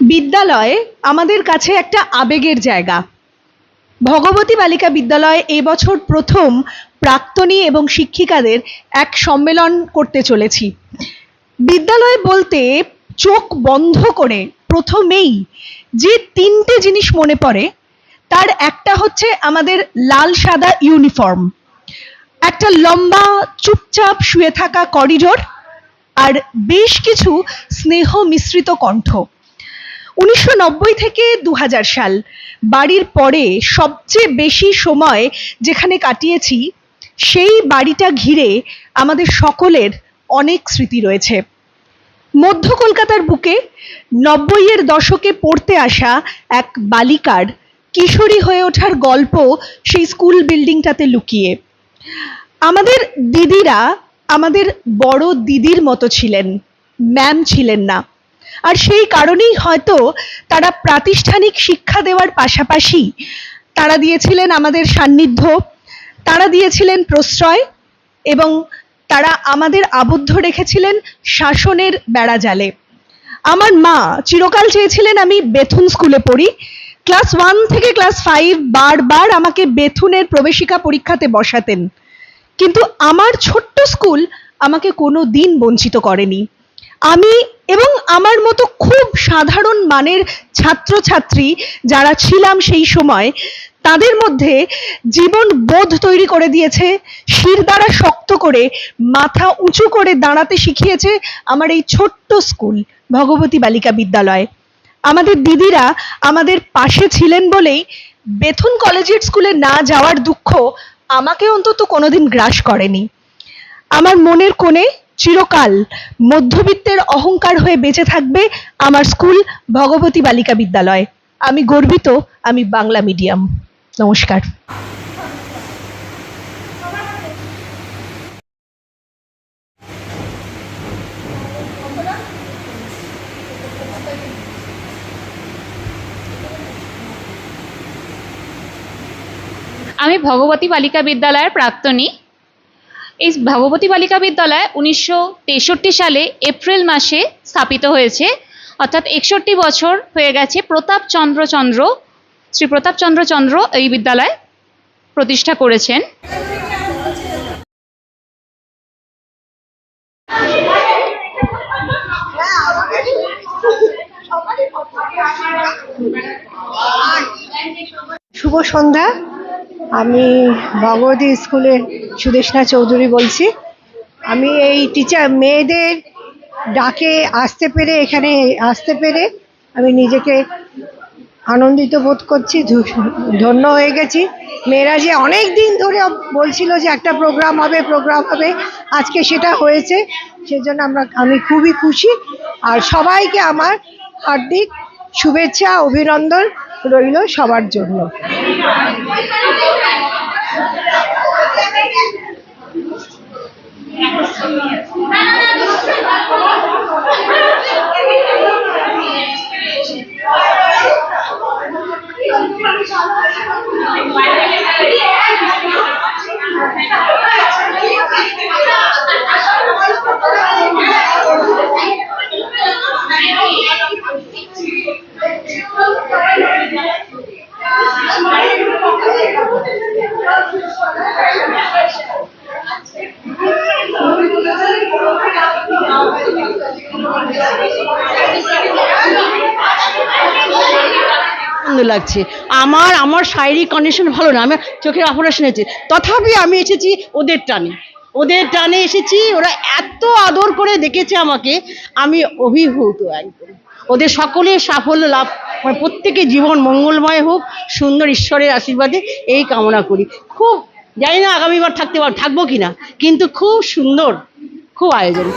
বিদ্যালয় আমাদের কাছে একটা আবেগের জায়গা। ভগবতী বালিকা বিদ্যালয় এবছর প্রথম প্রাক্তনী এবং শিক্ষিকাদের এক সম্মেলন করতে চলেছি। বিদ্যালয় বলতে চোখ বন্ধ করে প্রথমেই যে তিনটে জিনিস মনে পড়ে, তার একটা হচ্ছে আমাদের লাল সাদা ইউনিফর্ম। একটা লম্বা চুপচাপ শুয়ে থাকা করিডোর আর বেশ কিছু স্নেহ মিশ্রিত কণ্ঠ। উনিশশো নব্বই থেকে দু হাজার সাল বাড়ির পরে সবচেয়ে বেশি সময় যেখানে কাটিয়েছি, সেই বাড়িটা ঘিরে আমাদের সকলের অনেক স্মৃতি রয়েছে। মধ্য কলকাতার বুকে নব্বইয়ের দশকে পড়তে আসা এক বালিকার কিশোরী হয়ে ওঠার গল্প সেই স্কুল বিল্ডিংটাতে লুকিয়ে। আমাদের দিদিরা আমাদের বড় দিদির মতো ছিলেন, ম্যাম ছিলেন না। আর সেই কারণেই হয়তো তারা প্রাতিষ্ঠানিক শিক্ষা দেওয়ার পাশাপাশি তারা দিয়েছিলেন আমাদের সান্নিধ্য, তারা দিয়েছিলেন প্রশ্রয় এবং তারা আমাদের আবদ্ধ রেখেছিলেন শাসনের বেড়াজালে। আমার মা চিরকাল চেয়েছিলেন আমি বেথুন স্কুলে পড়ি। ক্লাস ওয়ান থেকে ক্লাস ফাইভ বারবার আমাকে বেথুনের প্রবেশিকা পরীক্ষাতে বসাতেন। কিন্তু আমার ছোট্ট স্কুল আমাকে কোনো দিন বঞ্চিত করেনি। আমি এবং আমার মতো খুব সাধারণ মানের ছাত্রছাত্রী যারা ছিলাম সেই সময়, তাদের মধ্যে জীবন বোধ তৈরি করে দিয়েছে, শির দ্বারা শক্ত করে, মাথা উঁচু করে দাঁড়াতে শিখিয়েছে আমার এই ছোট্ট স্কুল, ভগবতী বালিকা বিদ্যালয়। আমাদের দিদিরা আমাদের পাশে ছিলেন বলেই বেথুন কলেজিয়েট স্কুলে না যাওয়ার দুঃখ আমাকে অন্তত কোনোদিন গ্রাস করেনি। আমার মনের কোণে চিরকাল মধ্যবিত্তের অহংকার হয়ে বেঁচে থাকবে আমার স্কুল ভগবতী বালিকা বিদ্যালয়। আমি গর্বিত, আমি বাংলা মিডিয়াম। নমস্কার। আমি ভগবতী বালিকা বিদ্যালয়ের প্রাক্তনী। এই ভগবতী বালিকা বিদ্যালয় উনিশশো তেষট্টি সালে এপ্রিল মাসে স্থাপিত হয়েছে। অর্থাৎ একষট্টি বছর হয়ে গেছে প্রতাপ চন্দ্র চন্দ্র, শ্রী প্রতাপচন্দ্র চন্দ্র এই বিদ্যালয় প্রতিষ্ঠা করেছেন। শুভ সন্ধ্যা। আমি ভগবতী স্কুলে সুদেশনা চৌধুরী বলছি। আমি এই টিচার মেয়েদের ডাকে আসতে পেরে, এখানে আসতে পেরে আমি নিজেকে আনন্দিত বোধ করছি ধন্য হয়ে গেছি। মেয়েরা যে অনেক দিন ধরে বলছিল যে একটা প্রোগ্রাম হবে প্রোগ্রাম হবে, আজকে সেটা হয়েছে, সেজন্য আমরা, আমি খুবই খুশি। আর সবাইকে আমার হার্দিক শুভেচ্ছা, অভিনন্দন। রইল সবার জন্য। আনন্দ লাগছে। আমার আমার শারীরিক কন্ডিশন ভালো না আমার চোখের অপারেশন হয়েছে তথাপি আমি এসেছি ওদের টানে। ওদের টানে এসেছি, ওরা এত আদর করে দেখেছে আমাকে। আমি অভিভূত একদম। ওদের সকলের সাফল্য লাভ। মানে প্রত্যেকের জীবন মঙ্গলময় হোক, সুন্দর ঈশ্বরের আশীর্বাদে এই কামনা করি। খুব, জানি না আগামীবার থাকতে পার থাকব কিনা, কিন্তু খুব সুন্দর, খুব আয়োজন।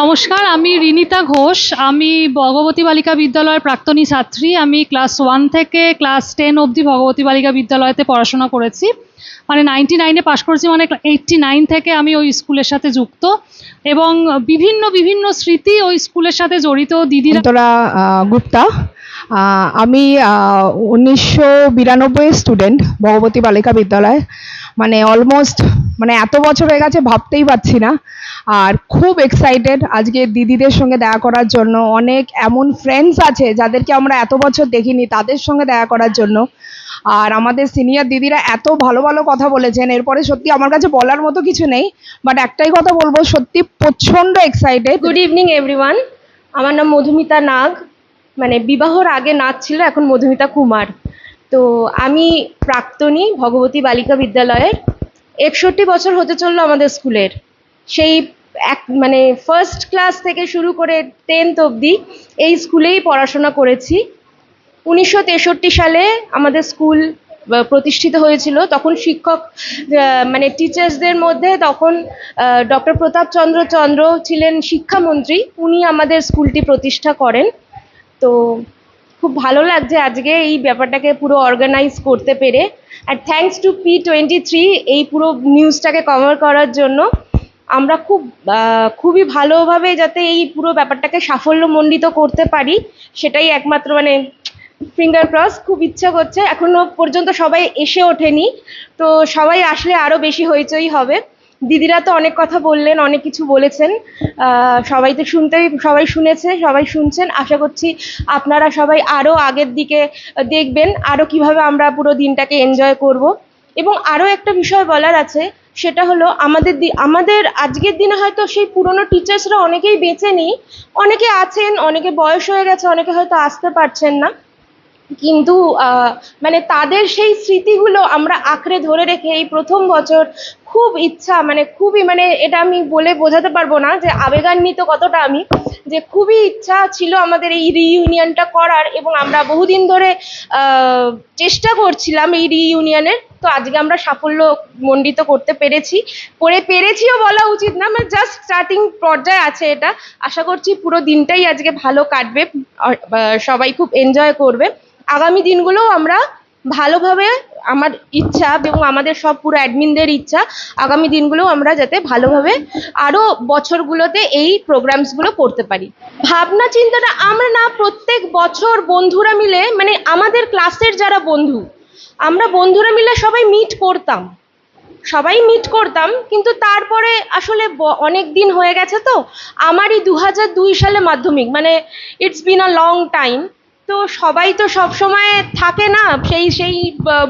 নমস্কার, আমি রিনিতা ঘোষ, আমি ভগবতী বালিকা বিদ্যালয়ের প্রাক্তনী ছাত্রী। আমি ক্লাস ওয়ান থেকে ক্লাস টেন অবধি ভগবতী বালিকা বিদ্যালয়তে পড়াশোনা করেছি। মানে নাইনটি নাইনে পাশ করেছি মানে এইটটি নাইন থেকে আমি ওই স্কুলের সাথে যুক্ত। এবং বিভিন্ন বিভিন্ন স্মৃতি ওই স্কুলের সাথে জড়িত। দিদিরা গুপ্তা। আমি উনিশশো বিরানব্বই স্টুডেন্ট ভগবতী বালিকা বিদ্যালয়। মানে অলমোস্ট মানে এত বছর হয়ে গেছে, ভাবতেই পারছি না। আর খুব এক্সাইটেড আজকে দিদিদের সঙ্গে দেখা করার জন্য। অনেক এমন ফ্রেন্ডস আছে যাদেরকে আমরা এত বছর দেখিনি, তাদের সঙ্গে দেখা করার জন্য। আর আমাদের সিনিয়র দিদিরা এত ভালো ভালো কথা বলেছেন, এরপরে সত্যি আমার কাছে বলার মতো কিছু নেই বাট একটাই কথা বলব, সত্যি প্রচণ্ড এক্সাইটেড গুড ইভিনিং এভরিওয়ান আমার নাম মধুমিতা নাগ। মানে বিবাহর আগে নাচ ছিল, এখন মধুমিতা কুমার। তো আমি প্রাক্তনী ভগবতী বালিকা বিদ্যালয়ের একষট্টি বছর হতে চলল আমাদের স্কুলের। সেই এক মানে ফার্স্ট ক্লাস থেকে শুরু করে টেন্থ অবধি এই স্কুলেই পড়াশোনা করেছি। উনিশশো তেষট্টি সালে আমাদের স্কুল প্রতিষ্ঠিত হয়েছিল। তখন শিক্ষক মানে টিচার্সদের মধ্যে তখন ডক্টর প্রতাপ চন্দ্র চন্দ্র ছিলেন শিক্ষামন্ত্রী। উনি আমাদের স্কুলটি প্রতিষ্ঠা করেন। তো খুব ভালো লাগছে আজকে এই ব্যাপারটাকে পুরো অর্গানাইজ করতে পেরে। আর thanks to P twenty three এই পুরো নিউজটাকে কভার করার জন্য, আমরা খুব খুবই ভালোভাবে যাতে এই পুরো ব্যাপারটাকে সাফল্যমণ্ডিত করতে পারি, সেটাই একমাত্র মানে ফিঙ্গার ক্রস খুব ইচ্ছা করছে। এখনও পর্যন্ত সবাই এসে ওঠেনি, তো সবাই আসলে আরও বেশি হইচই হবে। দিদিরা তো অনেক কথা বললেন, অনেক কিছু বলেছেন। সবাই তো শুনতেই সবাই শুনেছে, সবাই শুনছেন। আশা করছি আপনারা সবাই আরও আগের দিকে দেখবেন আরও কীভাবে আমরা পুরো দিনটাকে এনজয় করব। এবং আরও একটা বিষয় বলার আছে, সেটা হলো আমাদের আমাদের আজকের দিনে হয়তো সেই পুরনো টিচার্সরা অনেকেই বেঁচে নেই। অনেকে আছেন, অনেকে বয়স হয়ে গেছে, অনেকে হয়তো আসতে পারছেন না। কিন্তু মানে তাদের সেই স্মৃতিগুলো আমরা আঁকড়ে ধরে রেখে এই প্রথম বছর খুব ইচ্ছা মানে খুবই মানে এটা আমি বলে বোঝাতে পারব না যে আবেগান্বিত কতটা আমি, যে খুবই ইচ্ছা ছিল আমাদের এই রিইউনিয়নটা করার এবং আমরা বহুদিন ধরে চেষ্টা করছিলাম এই রিইউনিয়নের তো আজকে আমরা সাফল্য মণ্ডিত করতে পেরেছি। করে পেরেছিও বলা উচিত না মানে জাস্ট স্টার্টিং পর্যায়ে আছে এটা। আশা করছি পুরো দিনটাই আজকে ভালো কাটবে সবাই খুব এনজয় করবে। আগামী দিনগুলোও আমরা ভালোভাবে আমার ইচ্ছা এবং আমাদের সব পুরো অ্যাডমিনদের ইচ্ছা, আগামী দিনগুলো আমরা যাতে ভালোভাবে আরও বছরগুলোতে এই প্রোগ্রামসগুলো করতে পারি। ভাবনা চিন্তাটা আমরা না, প্রত্যেক বছর বন্ধুরা মিলে মানে আমাদের ক্লাসের যারা বন্ধু, আমরা বন্ধুরা মিলে সবাই মিট করতাম। সবাই মিট করতাম, কিন্তু তারপরে আসলে অনেক দিন হয়ে গেছে তো, আমারই দু হাজার দুই সালে মাধ্যমিক মানে it's been a long time তো সবাই তো সব সময় থাকে না, সেই সেই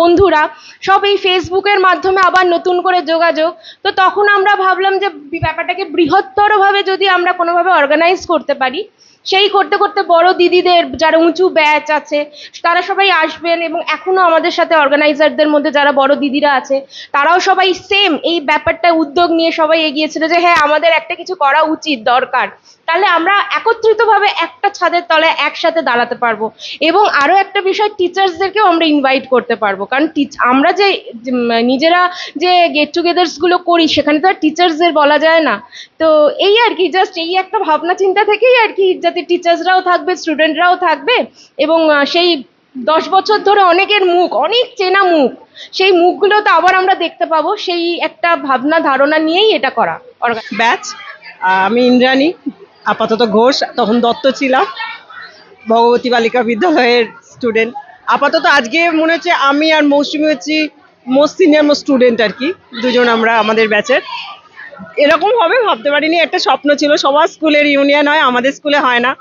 বন্ধুরা। সব এই ফেসবুকের মাধ্যমে আবার নতুন করে যোগাযোগ। তো তখন আমরা ভাবলাম যে ব্যাপারটাকে বৃহত্তরভাবে যদি আমরা কোনোভাবে অর্গানাইজ করতে পারি সেই করতে করতে বড় দিদিদের যারা উঁচু ব্যাচ আছে তারা সবাই আসবেন এবং এখনও আমাদের সাথে অর্গানাইজারদের মধ্যে যারা বড় দিদিরা আছে তারাও সবাই সেম এই ব্যাপারটা উদ্যোগ নিয়ে সবাই এগিয়েছিল যে হ্যাঁ আমাদের একটা কিছু করা উচিত দরকার। তাহলে আমরা একত্রিতভাবে একটা ছাদের তলায় একসাথে দাঁড়াতে পারব এবং আরও একটা বিষয় টিচার্সদেরকেও আমরা ইনভাইট করতে পারব। কারণ আমরা যে যে, নিজেরা যে গেট টুগেদার্সগুলো করি সেখানে তো আর টিচার্সদের বলা যায় না। তো এই আর কি জাস্ট এই একটা ভাবনা চিন্তা থেকেই আর কি যাতে টিচার্সরাও থাকবে স্টুডেন্টরাও থাকবে এবং সেই দশ বছর ধরে অনেকের মুখ, অনেক চেনা মুখ, সেই মুখগুলো তো আবার আমরা দেখতে পাবো, সেই একটা ভাবনা, ধারণা নিয়েই এটা করা। ব্যাচ আমি ইন্দ্রাণী, আপাতত ঘোষ, তখন দত্ত ছিলাম, ভগবতী বালিকা বিদ্যালয়ের স্টুডেন্ট আপাতত আজকে মনে হচ্ছে আমি আর মৌসুমি হচ্ছি মোস্ট সিনিয়র মোস্ট স্টুডেন্ট আর কি, দুজন আমরা আমাদের ব্যাচের। এরকম হবে, ভাবতে পারিনি। একটা স্বপ্ন ছিল। সবার স্কুলের ইউনিয়ন হয়, আমাদের স্কুলে হয় না।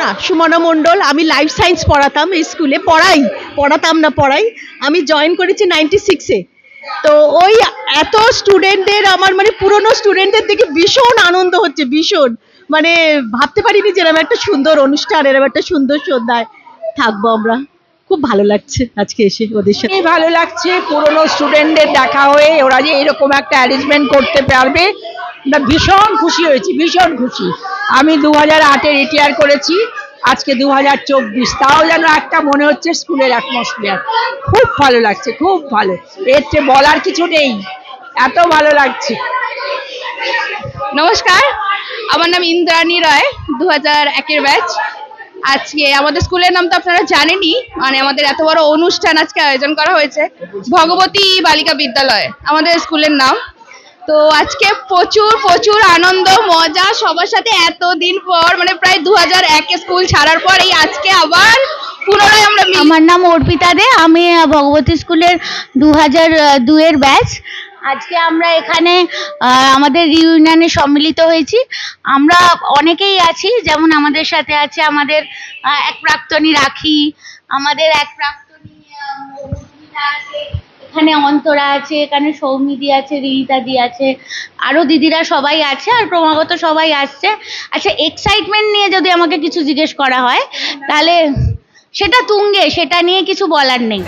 না, সুমনা মণ্ডল, আমি লাইফ সায়েন্স পড়াতাম স্কুলে। পড়াই, পড়াতাম না, পড়াই। আমি জয়েন করেছি নাইনটি সিক্সে তো ওই এত স্টুডেন্টদের আমার মানে পুরনো স্টুডেন্টদের দেখে ভীষণ আনন্দ হচ্ছে, ভীষণ। মানে ভাবতে পারিনি যে এরকম একটা সুন্দর অনুষ্ঠান এরকম একটা সুন্দর সন্ধ্যায় থাকব আমরা। খুব ভালো লাগছে আজকে এসে ওদের সাথে। ভালো লাগছে পুরনো স্টুডেন্টদের দেখা হয়ে ওরা যে এরকম একটা অ্যারেঞ্জমেন্ট করতে পারবে। আমরা ভীষণ খুশি হয়েছি ভীষণ খুশি। আমি দু হাজার আটে রিটায়ার করেছি আজকে দু হাজার চব্বিশ। তাও যেন একটা মনে হচ্ছে স্কুলের অ্যাটমসফিয়ার খুব ভালো লাগছে খুব ভালো। এর চেয়ে বলার কিছু নেই। এত ভালো লাগছে। নমস্কার আমার নাম ইন্দ্রাণী রায় দু হাজার একের ব্যাচ আজকে আমাদের স্কুলের নাম তো আপনারা জানেনই মানে আমাদের এত বড় অনুষ্ঠান আজকে আয়োজন করা হয়েছে, ভগবতী বালিকা বিদ্যালয়, আমাদের স্কুলের নাম। তো আজকে প্রচুর প্রচুর আনন্দ, মজা, সবার সাথে এতদিন পর মানে প্রায় দু হাজার একে স্কুল ছাড়ার পর এই আজকে আবার পুনরায় আমরা আমার নাম অর্পিতা দে, আমি ভগবতী স্কুলের দু হাজার দুয়ের ব্যাচ। আজকে আমরা এখানে আমাদের রিউনিয়নে সম্মিলিত হয়েছি। আমরা অনেকেই আছি, যেমন আমাদের সাথে আছে আমাদের এক প্রাক্তনী রাখি, আমাদের এক প্রাক্তনী আছে, এখানে অন্তরা আছে, এখানে সৌমিদি আছে রিহিতাদি আছে আরও দিদিরা সবাই আছে, আর ক্রমাগত সবাই আসছে। আচ্ছা এক্সাইটমেন্ট নিয়ে যদি আমাকে কিছু জিজ্ঞেস করা হয়, তাহলে সেটা তুঙ্গে, সেটা নিয়ে কিছু বলার নেই।